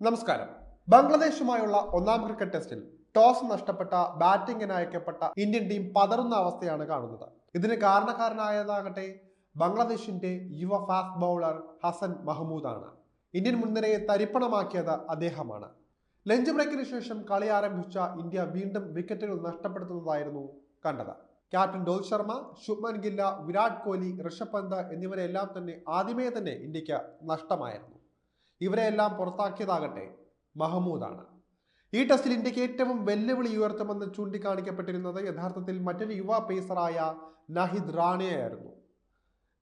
നമസ്കാരം. ബംഗ്ലാദേശുമായുള്ള ഒന്നാം ക്രിക്കറ്റ് ടെസ്റ്റിൽ ടോസ് നഷ്ടപ്പെട്ട ബാറ്റിംഗിന് അയക്കപ്പെട്ട ഇന്ത്യൻ ടീം പതറുന്ന അവസ്ഥയാണ് കാണുന്നത്. ഇതിന് കാരണക്കാരനായതാകട്ടെ ബംഗ്ലാദേശിന്റെ യുവ ഫാസ്റ്റ് ബൗളർ ഹസൻ മഹ്മൂദാണ്. ഇന്ത്യൻ മുൻനിരയെ തരിപ്പണമാക്കിയത് അദ്ദേഹമാണ്. ലഞ്ച് ബ്രേക്കിന് ശേഷം കളി ആരംഭിച്ച ഇന്ത്യ വീണ്ടും വിക്കറ്റുകൾ നഷ്ടപ്പെടുത്തുന്നതായിരുന്നു കണ്ടത്. ക്യാപ്റ്റൻ രോഹിത് ശർമ്മ ശുഭ്മൻ ഗില്ല വിരാട് കോഹ്ലി ഋഷഭ് പന്ത് എന്നിവരെല്ലാം തന്നെ ആദ്യമേ തന്നെ ഇന്ത്യയ്ക്ക് നഷ്ടമായിരുന്നു. ഇവരെയെല്ലാം പുറത്താക്കിയതാകട്ടെ മഹമൂദാണ്. ഈ ടെസ്റ്റിൽ ഇന്ത്യയ്ക്ക് ഏറ്റവും വെല്ലുവിളി ഉയർത്തുമെന്ന് ചൂണ്ടിക്കാണിക്കപ്പെട്ടിരുന്നത് യഥാർത്ഥത്തിൽ മറ്റൊരു യുവ പേസറായ നഹിദ് റാണയായിരുന്നു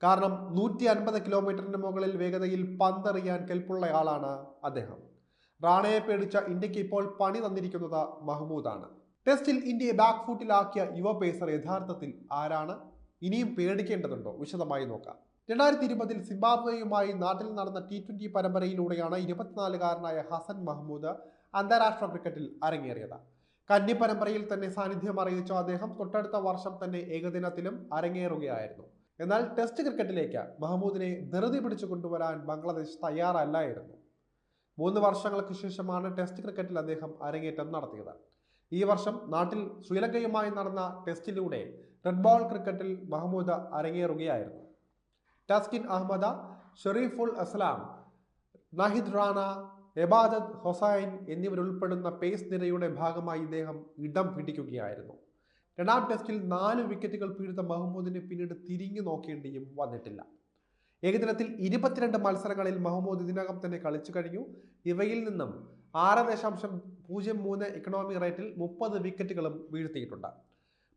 കാരണം നൂറ്റി അൻപത് കിലോമീറ്ററിന് മുകളിൽ വേഗതയിൽ പന്തെറിയാൻ കെൽപ്പുള്ളയാളാണ് അദ്ദേഹം. റാണയെ പേടിച്ച ഇന്ത്യയ്ക്ക് ഇപ്പോൾ പണി തന്നിരിക്കുന്നത് മഹ്മൂദാണ്. ടെസ്റ്റിൽ ഇന്ത്യയെ ബാക്ക് ഫൂട്ടിലാക്കിയ യുവ പേസർ യഥാർത്ഥത്തിൽ ആരാണ്? ഇനിയും പേടിക്കേണ്ടതുണ്ടോ? വിശദമായി നോക്കാം. രണ്ടായിരത്തി ഇരുപതിൽ സിംബാബ്വേയുമായി നാട്ടിൽ നടന്ന ടി ട്വന്റി പരമ്പരയിലൂടെയാണ് ഇരുപത്തിനാലുകാരനായ ഹസൻ മഹ്മൂദ് അന്താരാഷ്ട്ര ക്രിക്കറ്റിൽ അരങ്ങേറിയത്. കന്നി പരമ്പരയിൽ തന്നെ സാന്നിധ്യം അറിയിച്ച അദ്ദേഹം തൊട്ടടുത്ത വർഷം തന്നെ ഏകദിനത്തിലും അരങ്ങേറുകയായിരുന്നു. എന്നാൽ ടെസ്റ്റ് ക്രിക്കറ്റിലേക്ക് മഹമ്മൂദിനെ ധൃതി പിടിച്ചു കൊണ്ടുവരാൻ ബംഗ്ലാദേശ് തയ്യാറല്ലായിരുന്നു. മൂന്ന് വർഷങ്ങൾക്ക് ശേഷമാണ് ടെസ്റ്റ് ക്രിക്കറ്റിൽ അദ്ദേഹം അരങ്ങേറ്റം നടത്തിയത്. ഈ വർഷം നാട്ടിൽ ശ്രീലങ്കയുമായി നടന്ന ടെസ്റ്റിലൂടെ റെഡ് ബോൾ ക്രിക്കറ്റിൽ മഹമ്മൂദ് അരങ്ങേറുകയായിരുന്നു. ടസ്കിൻ അഹമ്മദ ഷെറീഫുൽ അസ്ലാം നഹിദ് റാണ എബാദത്ത് ഹൊസൈൻ എന്നിവരുൾപ്പെടുന്ന പേസ് നിരയുടെ ഭാഗമായി ഇദ്ദേഹം ഇടം പിടിക്കുകയായിരുന്നു. രണ്ടാം ടെസ്റ്റിൽ നാല് വിക്കറ്റുകൾ പിഴുത മഹമ്മൂദിന് പിന്നീട് തിരിഞ്ഞു നോക്കേണ്ടിയും വന്നിട്ടില്ല. ഏകദിനത്തിൽ ഇരുപത്തിരണ്ട് മത്സരങ്ങളിൽ മഹമ്മൂദ് ഇതിനകം തന്നെ കളിച്ചു കഴിഞ്ഞു. ഇവയിൽ നിന്നും ആറ് ദശാംശം പൂജ്യം മൂന്ന് ഇക്കണോമി റേറ്റിൽ മുപ്പത് വിക്കറ്റുകളും വീഴ്ത്തിയിട്ടുണ്ട്.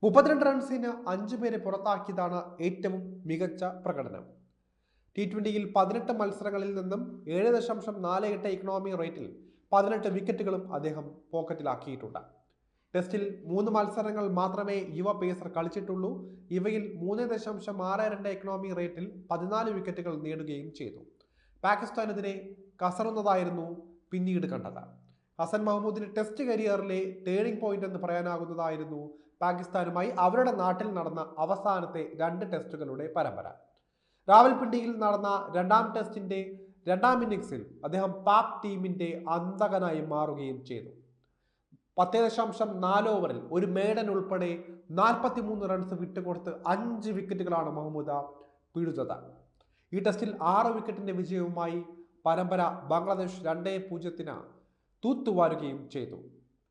മുപ്പത്തിരണ്ട് റൺസിന് അഞ്ചു പേരെ പുറത്താക്കിയതാണ് ഏറ്റവും മികച്ച പ്രകടനം. ടി ട്വന്റിയിൽ പതിനെട്ട് മത്സരങ്ങളിൽ നിന്നും ഏഴ് ദശാംശം നാല് എട്ട് ഇക്കണോമി റേറ്റിൽ പതിനെട്ട് വിക്കറ്റുകളും അദ്ദേഹം പോക്കറ്റിലാക്കിയിട്ടുണ്ട് ടെസ്റ്റിൽ മൂന്ന് മത്സരങ്ങൾ മാത്രമേ യുവ പേസർ കളിച്ചിട്ടുള്ളൂ. ഇവയിൽ മൂന്ന് ദശാംശം ആറ് രണ്ട് എക്കണോമി റേറ്റിൽ പതിനാല് വിക്കറ്റുകൾ നേടുകയും ചെയ്തു. പാകിസ്ഥാനെതിരെ കസറുന്നതായിരുന്നു പിന്നീട് കണ്ടത്. ഹസൻ മഹമ്മൂദിന് ടെസ്റ്റ് കരിയറിലെ ടേണിംഗ് പോയിന്റ് എന്ന് പറയാനാകുന്നതായിരുന്നു പാകിസ്ഥാനുമായി അവരുടെ നാട്ടിൽ നടന്ന അവസാനത്തെ രണ്ട് ടെസ്റ്റുകളുടെ പരമ്പര. റാവൽപിണ്ടിയിൽ നടന്ന രണ്ടാം ടെസ്റ്റിന്റെ രണ്ടാം ഇന്നിംഗ്സിൽ അദ്ദേഹം പാക് ടീമിന്റെ അന്തകനായി മാറുകയും ചെയ്തു. പത്ത് ദശാംശം നാല് ഓവറിൽ ഒരു മേഡൻ ഉൾപ്പെടെ നാൽപ്പത്തി മൂന്ന് റൺസ് വിട്ടുകൊടുത്ത് അഞ്ച് വിക്കറ്റുകളാണ് മഹമ്മൂദ പിഴുതത്. ഈ ടെസ്റ്റിൽ ആറ് വിക്കറ്റിന്റെ വിജയവുമായി പരമ്പര ബംഗ്ലാദേശ് രണ്ടേ പൂജ്യത്തിന് തൂത്തുവാരുകയും ചെയ്തു.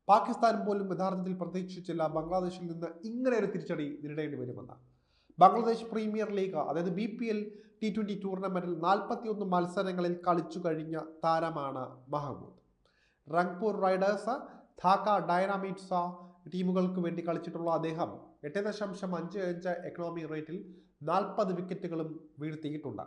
പാകിസ്ഥാൻ പോലും യഥാർത്ഥത്തിൽ പ്രതീക്ഷിച്ചില്ല ബംഗ്ലാദേശിൽ നിന്ന് ഇങ്ങനെ ഒരു തിരിച്ചടി നേരിടേണ്ടി വരുമെന്ന്. ബംഗ്ലാദേശ് പ്രീമിയർ ലീഗ് അതായത് B P L T twenty ടൂർണമെന്റിൽ നാൽപ്പത്തിയൊന്ന് മത്സരങ്ങളിൽ കളിച്ചു കഴിഞ്ഞ താരമാണ് മഹമ്മൂദ് റംഗ്പൂർ റൈഡേഴ്സ് ധാക്ക ഡൈനാമിറ്റ്സ ടീമുകൾക്ക് വേണ്ടി കളിച്ചിട്ടുള്ള അദ്ദേഹം എട്ട് ദശാംശം അഞ്ച് അഞ്ച് എക്കണോമി റേറ്റിൽ നാൽപ്പത് വിക്കറ്റുകളും വീഴ്ത്തിയിട്ടുണ്ട്.